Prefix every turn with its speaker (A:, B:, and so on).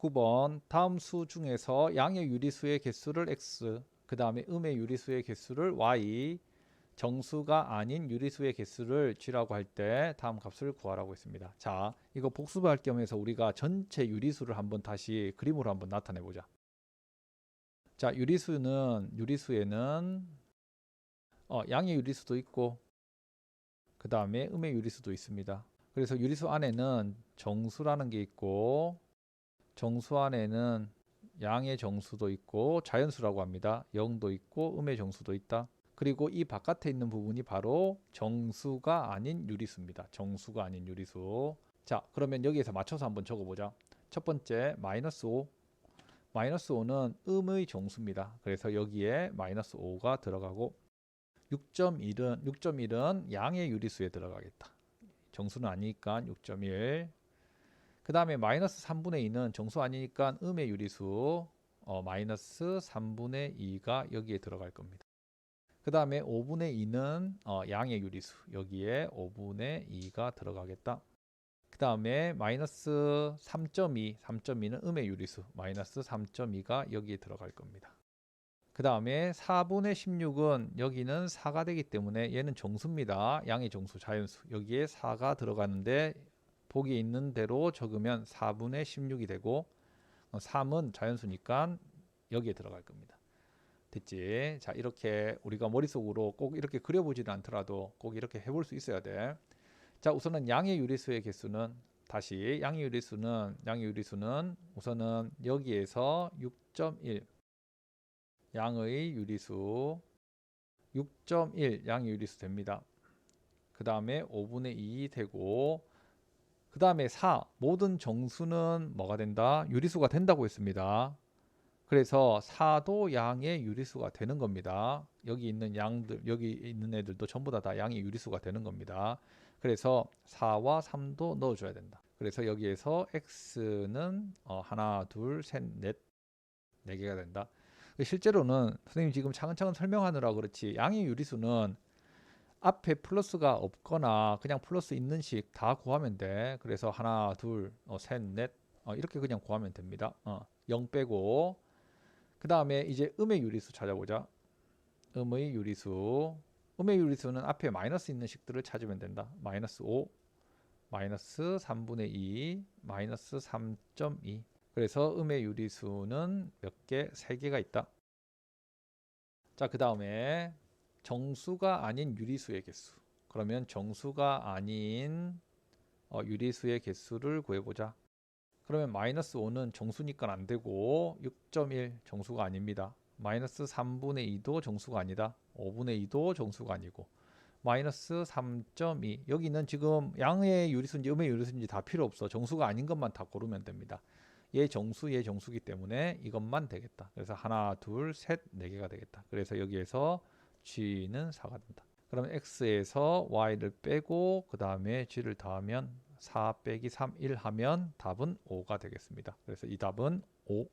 A: 39번 다음 수 중에서 양의 유리수의 개수를 x 그 다음에 음의 유리수의 개수를 y 정수가 아닌 유리수의 개수를 g라고 할 때 다음 값을 구하라고 했습니다. 자, 이거 복습할 겸해서 우리가 전체 유리수를 한번 다시 그림으로 한번 나타내 보자. 자, 유리수는 유리수에는 어, 양의 유리수도 있고 그 다음에 음의 유리수도 있습니다. 그래서 유리수 안에는 정수라는 게 있고 정수 안에는 양의 정수도 있고 자연수라고 합니다. 0도 있고 음의 정수도 있다. 그리고 이 바깥에 있는 부분이 바로 정수가 아닌 유리수입니다. 정수가 아닌 유리수. 자, 그러면 여기에서 맞춰서 한번 적어보자. 첫 번째 마이너스 5. 마이너스 5는 음의 정수입니다. 그래서 여기에 마이너스 5가 들어가고 6.1은 6.1은 양의 유리수에 들어가겠다. 정수는 아니니까 6.1. 그 다음에 마이너스 3분의 2는 정수 아니니까 음의 유리수 어, 마이너스 3분의 2가 여기에 들어갈 겁니다. 그 다음에 5분의 2는 어, 양의 유리수 여기에 5분의 2가 들어가겠다. 그 다음에 마이너스 3.2 3.2는 음의 유리수 마이너스 3.2가 여기에 들어갈 겁니다. 그 다음에 4분의 16은 여기는 4가 되기 때문에 얘는 정수입니다. 양의 정수 자연수 여기에 4가 들어가는데 보기 있는 대로 적으면 4분의 16이 되고 3은 자연수니까 여기에 들어갈 겁니다. 됐지? 자 이렇게 우리가 머릿속으로 꼭 이렇게 그려보지는 않더라도 꼭 이렇게 해볼 수 있어야 돼. 자 우선은 양의 유리수의 개수는 다시 양의 유리수는 양의 유리수는 우선은 여기에서 6.1 양의 유리수 6.1 양의 유리수 됩니다. 그 다음에 5분의 2 되고 그 다음에 4 모든 정수는 뭐가 된다? 유리수가 된다고 했습니다. 그래서 4도 양의 유리수가 되는 겁니다. 여기 있는 양들 여기 있는 애들도 전부 다, 다 양의 유리수가 되는 겁니다. 그래서 4와 3도 넣어줘야 된다. 그래서 여기에서 x는 어, 하나, 둘, 셋, 넷, 네 개가 된다. 실제로는 선생님 지금 차근차근 설명하느라 그렇지 양의 유리수는 앞에 플러스가 없거나 그냥 플러스 있는 식 다 구하면 돼. 그래서 하나, 둘, 어, 셋, 넷 어, 이렇게 그냥 구하면 됩니다. 어, 0 빼고 그 다음에 이제 음의 유리수 찾아보자. 음의 유리수 음의 유리수는 앞에 마이너스 있는 식들을 찾으면 된다. 마이너스 5, 마이너스 3분의 2, 마이너스 3.2 그래서 음의 유리수는 몇 개? 세 개가 있다. 자, 그 다음에 정수가 아닌 유리수의 개수. 그러면 정수가 아닌 어, 유리수의 개수를 구해보자. 그러면 마이너스 5는 정수니까 안 되고 6.1 정수가 아닙니다. 마이너스 3분의 2도 정수가 아니다. 5분의 2도 정수가 아니고 마이너스 3.2 여기는 지금 양의 유리수인지 음의 유리수인지 다 필요 없어. 정수가 아닌 것만 다 고르면 됩니다. 얘 정수, 얘 정수기 때문에 이것만 되겠다. 그래서 하나, 둘, 셋, 네 개가 되겠다. 그래서 여기에서 g는 4가 된다. 그러면 x에서 y를 빼고 그 다음에 g를 더하면 4 빼기 3, 1 하면 답은 5가 되겠습니다. 그래서 이 답은 5